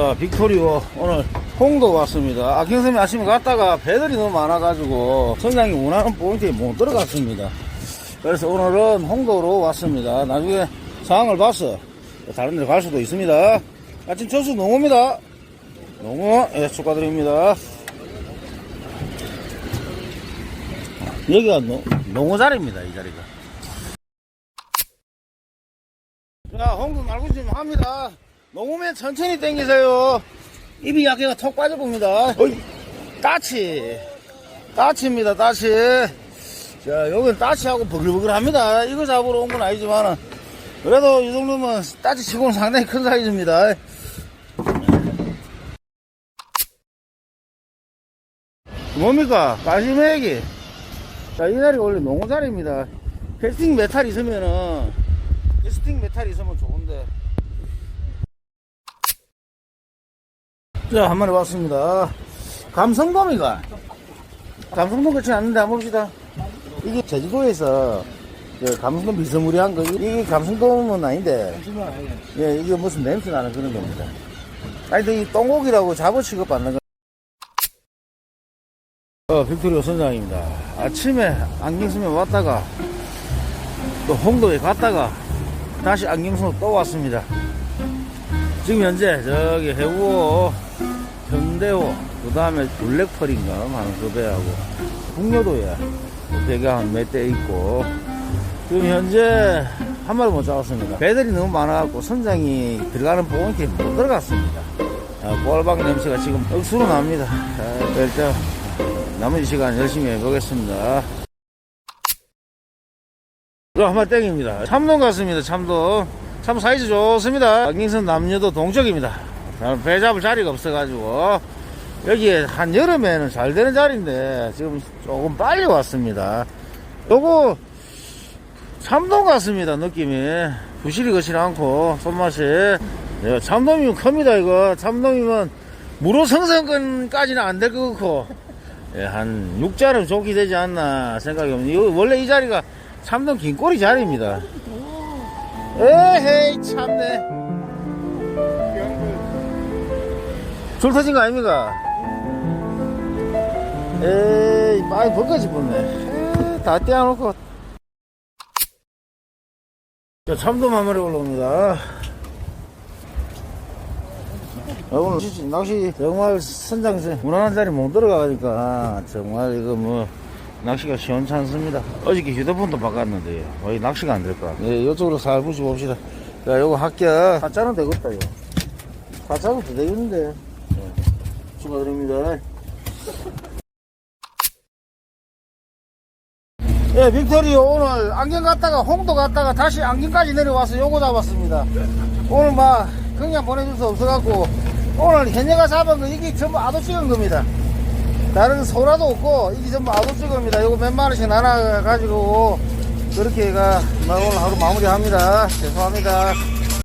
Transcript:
자, 빅토리오 오늘 홍도 왔습니다. 아킹섬이 아침에 갔다가 배들이 너무 많아가지고 선장이 원하는 포인트에 못 들어갔습니다. 그래서 오늘은 홍도로 왔습니다. 나중에 상황을 봐서 다른 데로 갈 수도 있습니다. 아침 첫수 농어입니다. 농어, 예, 축하드립니다. 여기가 농, 농어 자리입니다, 이 자리가. 자, 홍도 날고 좀 합니다. 농으면 천천히 당기세요. 입이 약해가 턱 빠져 봅니다. 어이, 따치. 따치입니다, 따치. 자, 여긴 따치하고 버글버글합니다. 이거 잡으러 온 건 아니지만, 그래도 이 정도면 따치 치고는 상당히 큰 사이즈입니다. 뭡니까? 까시메기. 자, 이 자리가 원래 농어 자리입니다. 캐스팅 메탈 있으면은, 캐스팅 메탈 있으면 좋은데. 자, 한 마리 왔습니다. 감성돔이가. 감성돔 그렇지 않는데 한번 봅시다. 이게 제주도에서 그 감성돔 비스무리한 거, 이게 감성돔은 아닌데, 예, 이게 무슨 냄새 나는 그런 겁니다. 아니, 근데 이 똥고기라고 잡어 취급받는 거. 어, 빅토리오 선장입니다. 아침에 안경섬에 왔다가, 또 홍도에 갔다가, 다시 안경섬으로 또 왔습니다. 지금 현재 저기 해우호, 현대호, 그 다음에 블랙펄인가 하는 그 배하고 북녀도에 배가 한 몇 대 있고 지금 현재 한 마리 못 잡았습니다. 배들이 너무 많아갖고 선장이 들어가는 포인트에 못 들어갔습니다. 아, 꼴박 냄새가 지금 억수로 납니다. 자, 일단 남은 시간 열심히 해보겠습니다. 자, 한 마리 땡입니다. 참돔 같습니다. 참돔. 참 사이즈 좋습니다. 안경선 남녀도 동쪽입니다. 자, 배 잡을 자리가 없어가지고 여기에 한 여름에는 잘 되는 자리인데 지금 조금 빨리 왔습니다. 요거 참돔 같습니다. 느낌이 부실이 거칠 않고 손맛이 예, 참돔이면 큽니다. 이거 참돔이면 무로 성성근까지는 안 될 것 같고 예, 한 6자는 좋게 되지 않나 생각이. 이거 원래 이 자리가 참돔 긴꼬리 자리입니다. 에헤이 참네. 줄 터진 거 아닙니까? 에이 벗겨지 뻔네. 에이, 다 떼어놓고 자한 마리 올라옵니다. 아, 오늘 낚시, 정말 선장에서 무난한 자리 못 들어가니까 정말 이거 뭐 낚시가 시원찮습니다. 어저께 휴대폰도 바꿨는데요. 어, 이 낚시가 안 될까? 예, 이쪽으로 살 부시 봅시다. 자, 요거 합격. 가짜는 되겠다, 이거. 가짜는 더 되겠는데. 예, 축하드립니다. 예, 빅토리 오늘 안경 갔다가 홍도 갔다가 다시 안경까지 내려와서 요거 잡았습니다. 오늘 막 그냥 보내줄 수 없어갖고 오늘 현재가 잡은 거 이게 전부 아도 찍은 겁니다. 다른 소라도 없고 이게 전부 아도 찍습니다. 요거 몇만 원씩 나눠 가지고 그렇게 가 오늘 하루 마무리합니다. 죄송합니다.